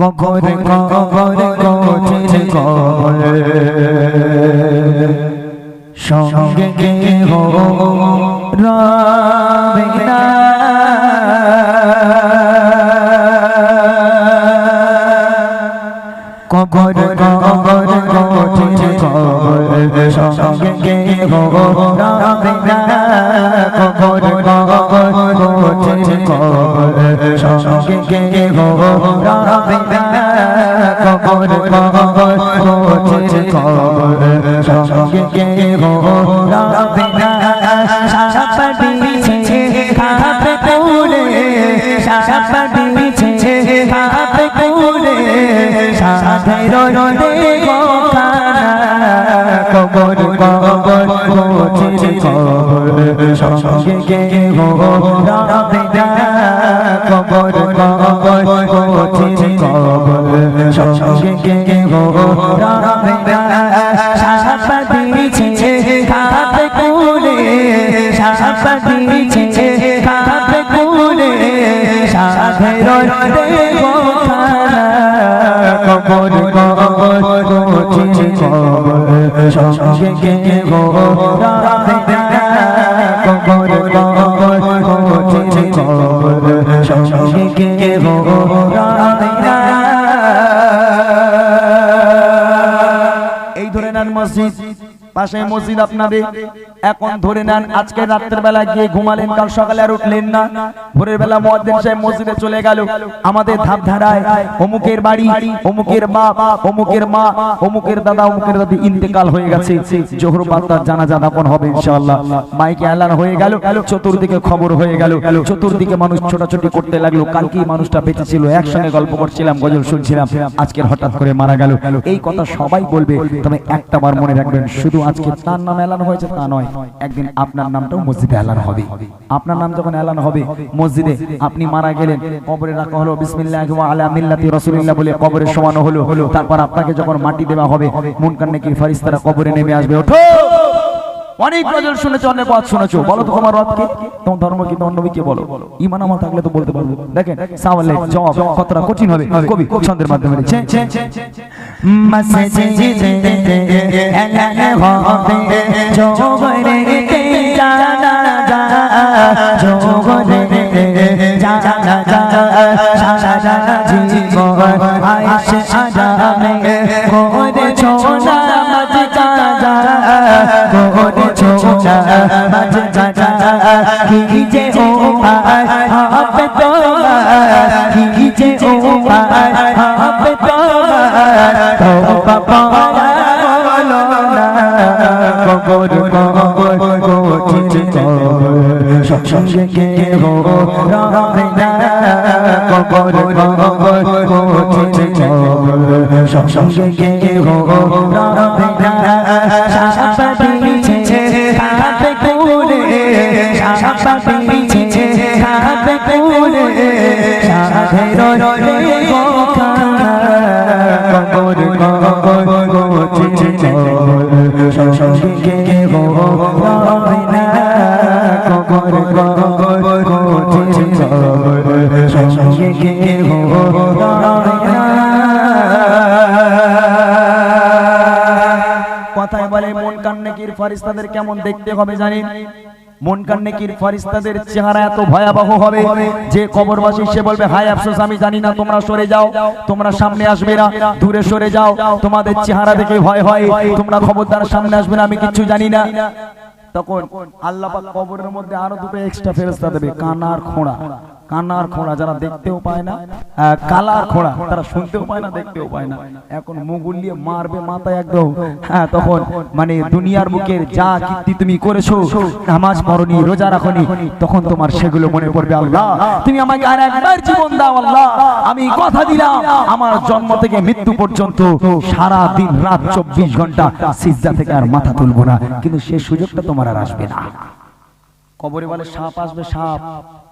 কবর কবর কোচির কবর সঙ্গে কে হো রবে না। কবর কবর কোচির কবর সঙ্গে কে হো রবে না। কবর কবর কোচির কবর সঙ্গে কে হো রবে না কবর কবর কোচির কবর সঙ্গে কে হো রবে কবর কবর কবর কবর কোচির কবর সঙ্গে রবে না কবর কবর কোচির কবর ধরে নেন মসজিদ পাশে মসজিদ আপনাদের। এখন ধরে নেন, আজকে রাত্রের বেলা গিয়ে ঘুমালেন, কাল সকালে আর উঠলেন না। ভোরের বেলা মুয়াজ্জিন সাহেব মসজিদে চলে গেল। আমাদের ধাপ ধারায় অমুকের বাড়ি, অমুকের বাপ, অমুকের মা, অমুকের দাদা, অমুকের দাদি ইন্তেকাল হয়ে গেছে। জোহর বার্তার জানাজা দাপন হবে ইনশাআল্লাহ। মাইকে এলান হয়ে গেল, চতুর্দিকে খবর হয়ে গেল। চতুর্দিকে মানুষ ছোটাছুটি করতে লাগল। কালকে মানুষটা বেঁচে ছিল, একসঙ্গে গল্প করছিলাম, গজল শুনছিলাম। আজকের হঠাৎ করে মারা গেল। এই কথা সবাই বলবে, তবে একটা বার মনে রাখবেন, শুধু আজকে তার নাম এলান হয়েছে তা নয়। একদিন আপনার নামটাও মসজিদে এলান হবে। আপনার নাম যখন এলান হবে, মসজিদে আপনি মারা গেলেন, কবরে রাখা হলো রাসূলিল্লাহ বলে কবরে সমানো হলো। হলো তারপর আপনাকে যখন মাটি দেওয়া হবে, মুনকার নাকি ফারিস্তারা কবরে নেমে আসবে, ওঠো! অনেক গজল শুনেছো অনেক বাদ শুনেছো বলো তো তোমার রব কি তোমার ধর্ম কি তোমার নবী কে বলো ইমান আমার থাকলে তো বলতে পারব দেখেন সাওয়ালে জবাব কতটা কঠিন হবে কবি ছন্দের মাধ্যমে লিখছে জোগরে জানা যা করে ছোনা মজ কাজা কি যে ও পায় হাত তোমার কি যে ও পায় হাত তোমার তওবা পাওয়া বলো না কবর কবর কোচির সঙ্গে কে হো রবে না কবর কবর কোচির সঙ্গে কে হো রবে না কথায় বলে মন কান্নেকির ফারিস্তাদের কেমন দেখতে হবে জানেন মন কান্নেকির ফারিস্তাদের চেহারা এত ভয়াবহ হবে যে কবরবাসী সে বলবে হাই আফসোস, আমি জানি না, তোমরা সরে যাও, তোমরা সামনে আসবে না, দূরে সরে যাও, তোমাদের চেহারা দেখে ভয় হয়, তোমরা খবরদার সামনে আসবে না, আমি কিছু জানি না। তখন আল্লাহ কবরের মধ্যে আরও দুটো এক্সট্রা ফেরেস্তা দেবে কানার খোঁড়া। কানার খোঁড়া যারা দেখতেও পায় না কালার খোঁড়া তারা শুনতেও পায় না, দেখতেও পায় না। এখন মুগুল দিয়ে মারবে মাথায় একদম হ্যাঁ তখন মানে দুনিয়ার মুখের যা কীর্তি তুমি করেছ, নামাজ পড়নি, রোজা রাখনি, তখন তোমার সেগুলো মনে পড়বে, আল্লাহ, তুমি আমাকে আর একবার জীবন দাও, আল্লাহ, আমি কথা দিলাম, আমার জন্ম থেকে মৃত্যু পর্যন্ত সারা দিন রাত চব্বিশ ঘণ্টা সিজদা থেকে আর মাথা তুলবো না, কিন্তু সে সুযোগটা তোমার আর আসবে না। কবরে বলে সাপ আসবে, সাপ।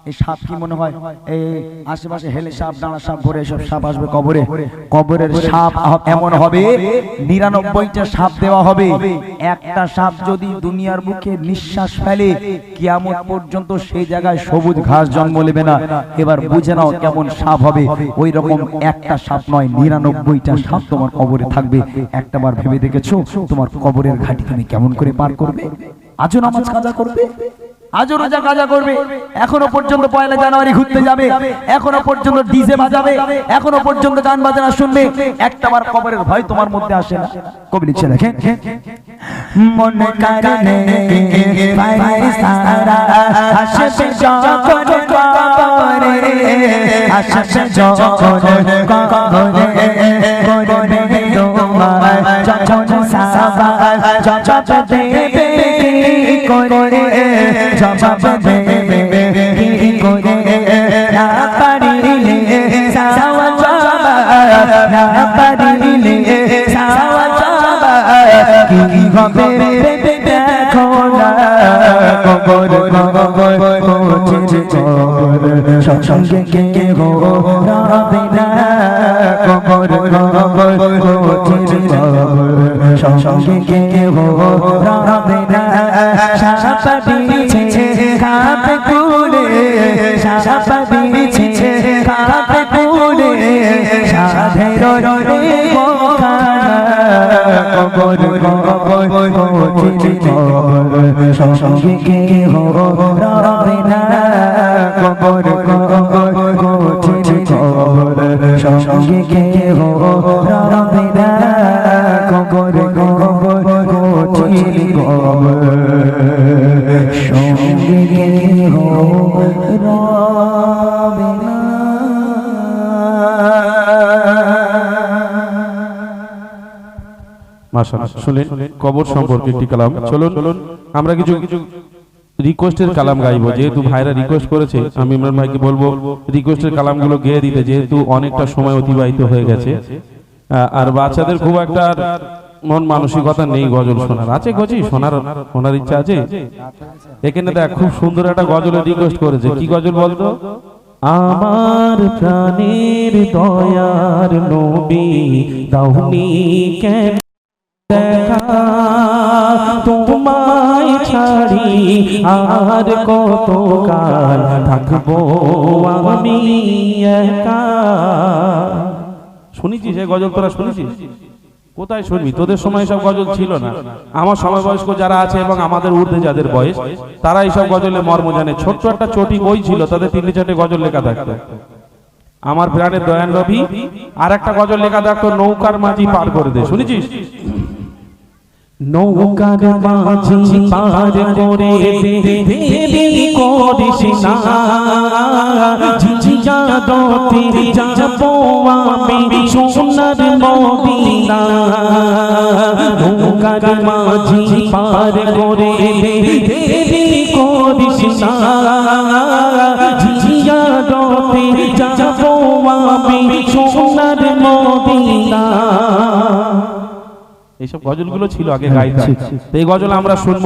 এই সাপ কি মনে হয়? এই আশেপাশে হেলে সাপ দাঁড়া সাপ ভরে এসব সাপ আসবে কবরে? কবরের সাপ এমন হবে, নিরানব্বইটা সাপ দেওয়া হবে। একটা সাপ যদি দুনিয়ার মুখে নিঃশ্বাস ফেলে, কিয়ামত পর্যন্ত সেই জায়গায় সবুজ ঘাস জন্ম নেবে না। এবার বুঝে নাও কেমন সাপ হবে। ওই রকম একটা সাপ নয়, নিরানব্বইটা সাপ তোমার কবরে থাকবে। একটা বার ভেবে দেখেছ? তোমার কবরের ঘাটি তুমি কেমন করে পার করবে? আজও নামাজ কাজা করবে? আজও রোজা কাজা করবে। এখনও পর্যন্ত পয়লা জানুয়ারি ঘুরতে যাবে। এখনও পর্যন্ত ডিজে বাজাবে। এখনও পর্যন্ত গান বাজনা শুনবে। একটা বার কবরের ভয় তোমার মধ্যে আসে না। কবি লিখছে, দেখেন, মন কারণে আসবে যখন কবরে। আসবে করে জবাব দেবে সঙ্গে সঙ্গে কে গো রাবে না। সাপা দিছে খাপে কুড়ে সাপা দিছে খাপে কুড়ে সাধের রে কবর কবর সঙ্গে কে হো রাবে না। কবর কবর। শুনলেন কবর সম্পর্কে একটি কালাম। চলুন আমরা কিছু কিছু রিকোয়েস্টের কালাম গাইবো। যেহেতু ভাইরা রিকোয়েস্ট করেছে আমি ইমরান ভাইকে বলব রিকোয়েস্টের কালামগুলো গেয়ে দিতে। যেহেতু অনেকটা সময় অতিবাহিত হয়ে গেছে। আর বাচ্চাদের খুব একটা মন মানসিকতা নেই গজল শোনার। আছে গজি শোনার শোনার। ইচ্ছা আছে? এখানে দেখ খুব সুন্দর একটা গজলের রিকোয়েস্ট করেছে। কি গজল বলতো? আমার প্রাণের দয়ার নবী দাউনি কেন তোমায় ছাড়ি আর কত কাল থাকব আমি শুনেছিস এই গজল তোরা শুনেছিস? কোথায় শুনবি? তোদের সময় সব গজল ছিল না। আমার সমবয়স্ক যারা আছে এবং আমাদের ঊর্ধ্বে যাদের বয়স, তারা এইসব গজলে মর্ম জানে। ছোট্ট একটা চটি বই ছিল, তাদের তিনটে চারটে গজল লেখা থাকতো। আমার প্রাণের দয়ান রবি, আর একটা গজল লেখা থাকতো, নৌকার মাঝি পার করে দে। শুনেছিস? নৌকার মাঝি পার করে দেরি করিস না ঝিঝিয়া দতি যাব আমি সোনার মদিনা নৌকার মাঝি পার করে দেরি করিস না ঝিঝিয়া দতি যাব আমি সোনার মদিনা এইসব গজলগুলো ছিল আগে গাইতাম তো এই গজল আমরা শুনব